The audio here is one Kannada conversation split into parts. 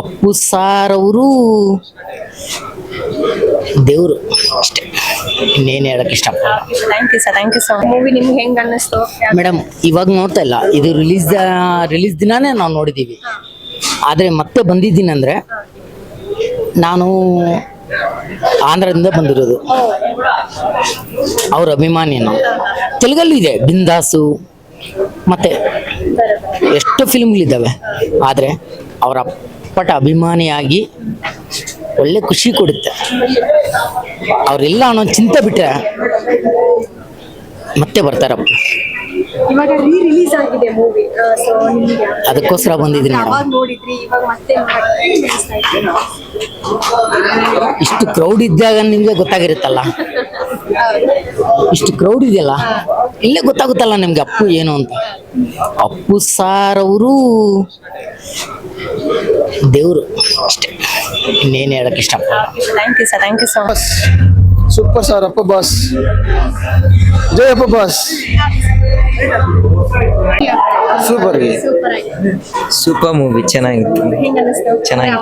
ಅಪ್ಪು ಸಾರ್ ಅವರು ದೇವರು. ಅಷ್ಟೇ. ಇನ್ನೇನು ಹೇಳಕ್ ಇಷ್ಟ thank you sir thank you sir movie ನಿಮ್ಗೆ ಹೆಂಗೆ ಅನ್ನಿಸ್ತು? ಮೇಡಮ್ ಇವಾಗ ನೋಡ್ತಾ ಇಲ್ಲ. ಇದು ರಿಲೀಸ್ ರಿಲೀಸ್ ದಿನಾನೇ ನಾವು ನೋಡಿದ್ದೀವಿ ಆದರೆ ಮತ್ತೆ ಬಂದಿದ್ದೀನಿ ಅಂದ್ರೆ ನಾನು ಆಂಧ್ರದಿಂದ ಬಂದಿರೋದು. ಅವ್ರ ಅಭಿಮಾನಿ ನಾವು ತೆಲುಗಲ್ಲೂ ಇದೆ ಬಿಂದಾಸು. ಮತ್ತೆ ಎಷ್ಟು ಫಿಲ್ಮ್ಗಳಿದ್ದಾವೆ ಆದರೆ ಅವರ ಅಪ್ಪಟ ಅಭಿಮಾನಿಯಾಗಿ ಒಳ್ಳೆ ಖುಷಿ ಕೊಡುತ್ತೆ. ಅವರೆಲ್ಲ ಅನ್ನೋ ಚಿಂತೆ ಬಿಟ್ರೆ ಮತ್ತೆ ಬರ್ತಾರಪ್ಪ. ಅದಕ್ಕೋಸ್ಕರ ಬಂದಿದ್ದೀನಿ? ಇಷ್ಟು ಕ್ರೌಡ್ ಇದ್ದಾಗ ನಿಮ್ಗೆ ಗೊತ್ತಾಗಿರುತ್ತಲ್ಲ? ಇಷ್ಟು ಕ್ರೌಡ್ ಇದೆಯಲ್ಲ? ಇಲ್ಲೇ ಗೊತ್ತಾಗುತ್ತಲ್ಲ ನಿಮ್ಗೆ ಅಪ್ಪು ಏನು ಅಂತ? ಅಪ್ಪು ಸಾರ್ ಅವರು ದೇವರು ಅಷ್ಟೇ. ಇನ್ನೇನು ಹೇಳಕ್ ಇಷ್ಟ thank you sir thank you so much super sir Appu boss ಜಯ ಅಪ್ಪ ಬಾಸ್ ಸೂಪರ್ ಸೂಪರ್ ಮೂವಿ ಚೆನ್ನಾಗಿತ್ತು. ಚೆನ್ನಾಗಿ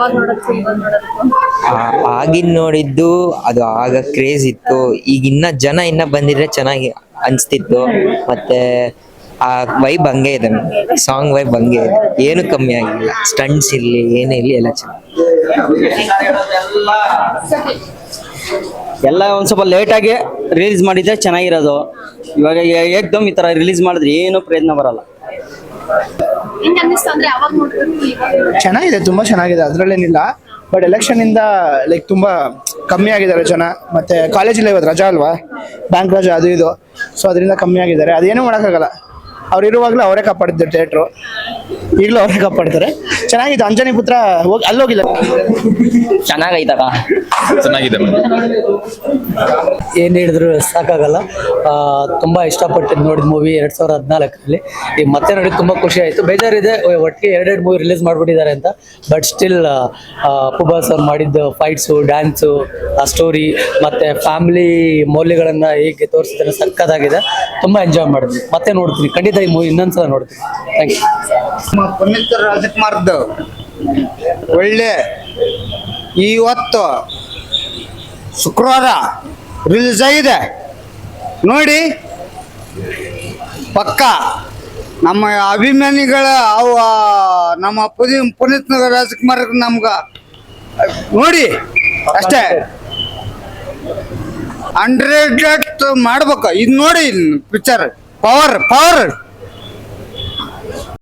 ಆಗಿನ್ ನೋಡಿದ್ದು ಅದು ಆಗ ಕ್ರೇಜ್ ಇತ್ತು. ಈಗ ಇನ್ನ ಜನ ಇನ್ನ ಬಂದಿದ್ರೆ ಚೆನ್ನಾಗಿ ಅನ್ಸ್ತಿತ್ತು. ಮತ್ತೆ ಆ ವೈಬ್ ಹಂಗೆ ಇದೆ ಸಾಂಗ್ ವೈಬ್ ಹಂಗೆ ಇದೆ. ಏನು ಕಮ್ಮಿ ಆಗಿಲ್ಲ. ಸ್ಟಂಟ್ಸ್ ಇರ್ಲಿ ಏನೇ ಇರಲಿ ಎಲ್ಲ ಚೆನ್ನಾಗಿ. ಎಲ್ಲ ಒಂದ್ ಸ್ವಲ್ಪ ಲೇಟಾಗಿ ರಿಲೀಸ್ ಮಾಡಿದ್ರೆ ಚೆನ್ನಾಗಿರೋದು. ಇವಾಗ ಏಕ್ದಮ್ ಈ ತರ ರಿಲೀಸ್ ಮಾಡಿದ್ರೆ ಏನು ಪ್ರಯತ್ನ ಬರಲ್ಲ? ಚೆನ್ನಾಗಿದೆ ತುಂಬಾ ಚೆನ್ನಾಗಿದೆ. ಅದ್ರಲ್ಲೇನಿಲ್ಲ ಬಟ್ ಎಲೆಕ್ಷನ್ ಇಂದ ಲೈಕ್ ತುಂಬಾ ಕಮ್ಮಿ ಆಗಿದ್ದಾರೆ ಜನ. ಮತ್ತೆ ಕಾಲೇಜಲ್ಲಿ ಇವತ್ತು ರಜಾ ಅಲ್ವಾ? ಬ್ಯಾಂಕ್ ರಜಾ ಅದು ಇದು. ಸೊ ಅದರಿಂದ ಕಮ್ಮಿ ಆಗಿದ್ದಾರೆ. ಅದೇನು ಮಾಡೋಕ್ಕಾಗಲ್ಲ. ಅವ್ರು ಇರುವಾಗಲೂ ಅವರೇ ಕಾಪಾಡಿದ್ದು ಥಿಯೇಟ್ರು ಈಗಲೂ ಅವರೇ ಕಾಪಾಡ್ತಾರೆ. ಚೆನ್ನಾಗಿದೆ ಅಂಜನಿ ಪುತ್ರ ಹೋಗಿ ಅಲ್ಲೋಗಿಲ್ಲ. ಚೆನ್ನಾಗೈತಕ ಚೆನ್ನಾಗಿದೆ ಏನು ಹೇಳಿದ್ರು ಸಾಕಾಗಲ್ಲ. ತುಂಬ ಇಷ್ಟಪಟ್ಟು ನೋಡಿದ ಮೂವಿ ಎರಡ್ ಸಾವಿರದ ಹದಿನಾಲ್ಕರಲ್ಲಿ. ಈಗ ಮತ್ತೆ ನೋಡಿ ತುಂಬಾ ಖುಷಿ ಆಯ್ತು. ಬೇಜಾರಿದೆ ಒಟ್ಟಿಗೆ ಎರಡೆರಡು ಮೂವಿ ರಿಲೀಸ್ ಮಾಡ್ಬಿಟ್ಟಿದ್ದಾರೆ ಅಂತ. ಬಟ್ ಸ್ಟಿಲ್ ಅಪ್ಪುಬಾಸ್ ಅವ್ರು ಮಾಡಿದ್ದು ಫೈಟ್ಸು ಡ್ಯಾನ್ಸು ಆ ಸ್ಟೋರಿ ಮತ್ತೆ ಫ್ಯಾಮಿಲಿ ಮೌಲ್ಯಗಳನ್ನು ಹೇಗೆ ತೋರಿಸಿದ್ರೆ ಸಕ್ಕತ್ತಾಗಿದೆ. ತುಂಬಾ ಎಂಜಾಯ್ ಮಾಡಿದ್ವಿ. ಮತ್ತೆ ನೋಡ್ತೀನಿ. ಖಂಡಿತ ಈ ಮೂವಿ ಇನ್ನೊಂದ್ಸಲ ನೋಡ್ತೀನಿ. ಥ್ಯಾಂಕ್ ಯು ಪುನೀತ್ ರಾಜಕುಮಾರ್ದು ಒಳ್ಳೆ ಇವತ್ತು ಶುಕ್ರವಾರ ರಿಲೀಸ್ ಆಗಿದೆ. ನೋಡಿ, ಪಕ್ಕ ನಮ್ಮ ಅಭಿಮಾನಿಗಳ ಅವ, ನಮ್ಮ ಪುನಿ ಪುನೀತ್ ರಾಜಕುಮಾರ್ ನಮ್ಗ, ನೋಡಿ, ಅಷ್ಟೇ. ಹಂಡ್ರೆಡ್ ಮಾಡ್ಬೇಕು. ಇದು ನೋಡಿ ಪಿಕ್ಚರ್ ಪವರ್ ಪವರ್